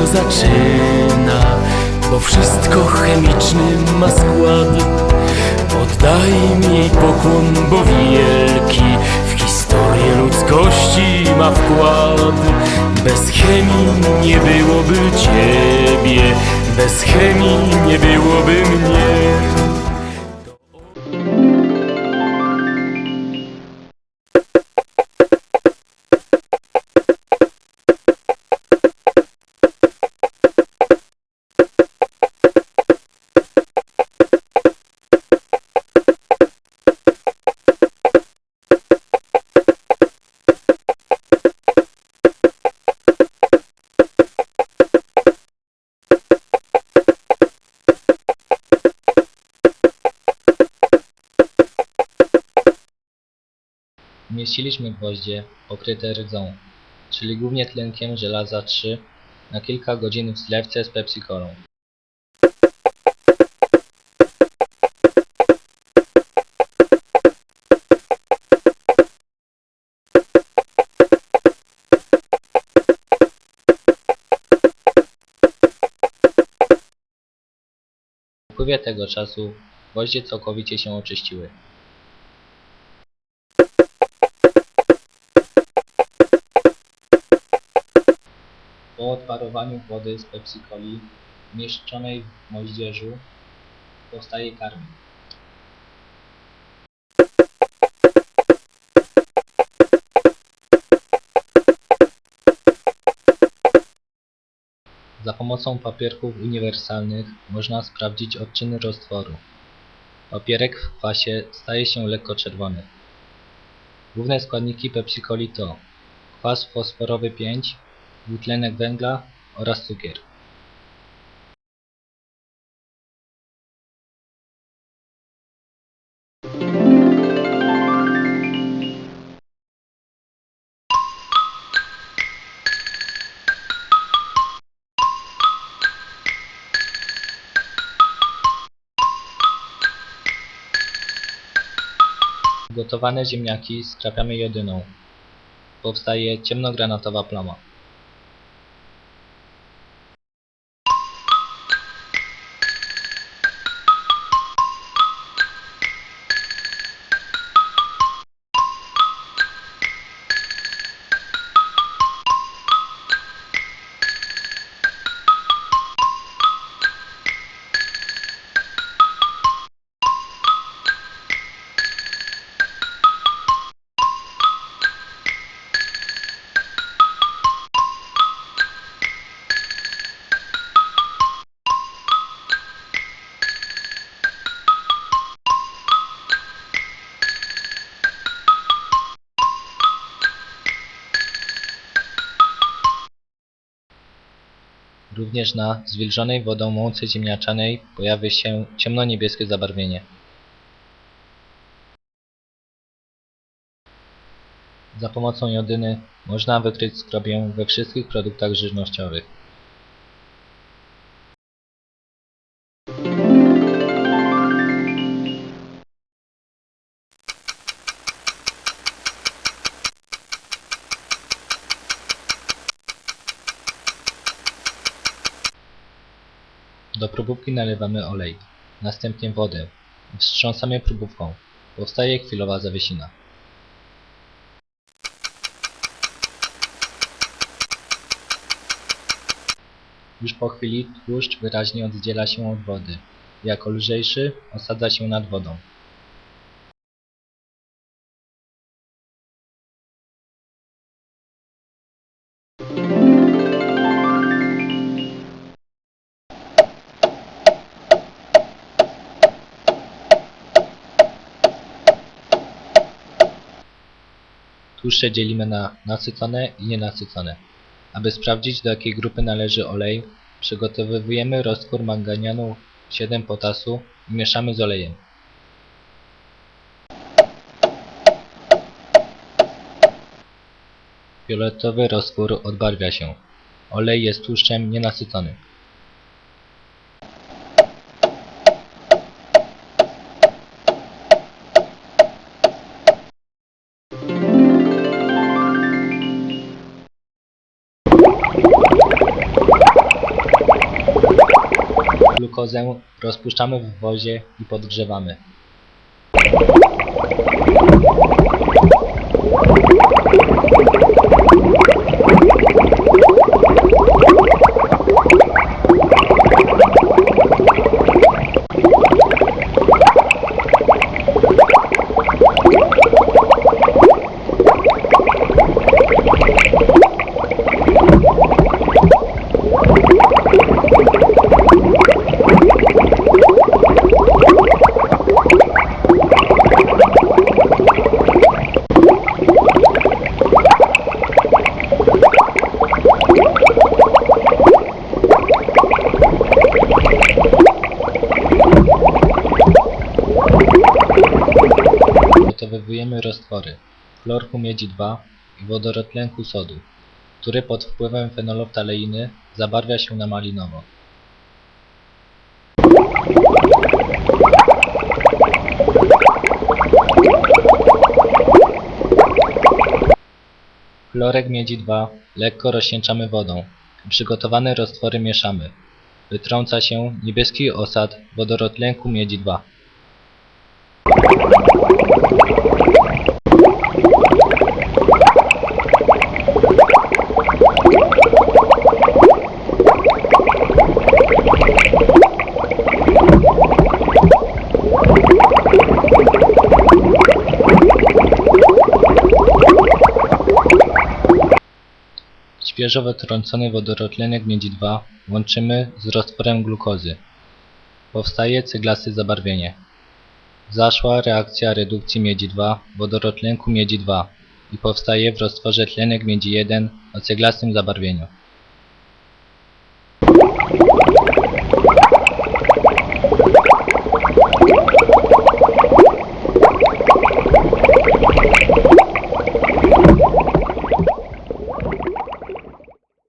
wszystko zaczyna, bo wszystko chemiczny ma skład. Oddaj mi jej pokłon, bo wielki w historię ludzkości ma wkład. Bez chemii nie byłoby ciebie, bez chemii nie byłoby mnie. Umieściliśmy gwoździe pokryte rdzą, czyli głównie tlenkiem żelaza 3 na kilka godzin w zlewce z Pepsi-Colą. Upływie tego czasu gwoździe całkowicie się oczyściły. Po odparowaniu wody z Pepsi-Coli umieszczonej w moździerzu powstaje karmik. Za pomocą papierków uniwersalnych można sprawdzić odczyny roztworu. Papierek w kwasie staje się lekko czerwony. Główne składniki Pepsi-Coli to kwas fosforowy 5, dwutlenek węgla oraz cukier. Gotowane ziemniaki skrapiamy jodyną. Powstaje ciemnogranatowa plama. Również na zwilżonej wodą mące ziemniaczanej pojawi się ciemnoniebieskie zabarwienie. Za pomocą jodyny można wykryć skrobię we wszystkich produktach żywnościowych. Do próbówki nalewamy olej, następnie wodę wstrząsamy próbówką. Powstaje chwilowa zawiesina. Już po chwili tłuszcz wyraźnie oddziela się od wody. Jako lżejszy osadza się nad wodą. Tłuszcze dzielimy na nasycone i nienasycone. Aby sprawdzić do jakiej grupy należy olej, przygotowujemy roztwór manganianu 7 potasu i mieszamy z olejem. Fioletowy roztwór odbarwia się. Olej jest tłuszczem nienasyconym. Glukozę rozpuszczamy w wozie i podgrzewamy. Przygotowujemy roztwory chlorku miedzi 2 i wodorotlenku sodu, który pod wpływem fenoloftaleiny zabarwia się na malinowo. Chlorek miedzi 2 lekko rozcieńczamy wodą. Przygotowane roztwory mieszamy. Wytrąca się niebieski osad wodorotlenku miedzi 2. Świeżo wytrącony wodorotlenek miedzi 2 łączymy z roztworem glukozy. Powstaje ceglaste zabarwienie. Zaszła reakcja redukcji miedzi 2 wodorotlenku miedzi 2 i powstaje w roztworze tlenek miedzi 1 o ceglastym zabarwieniu.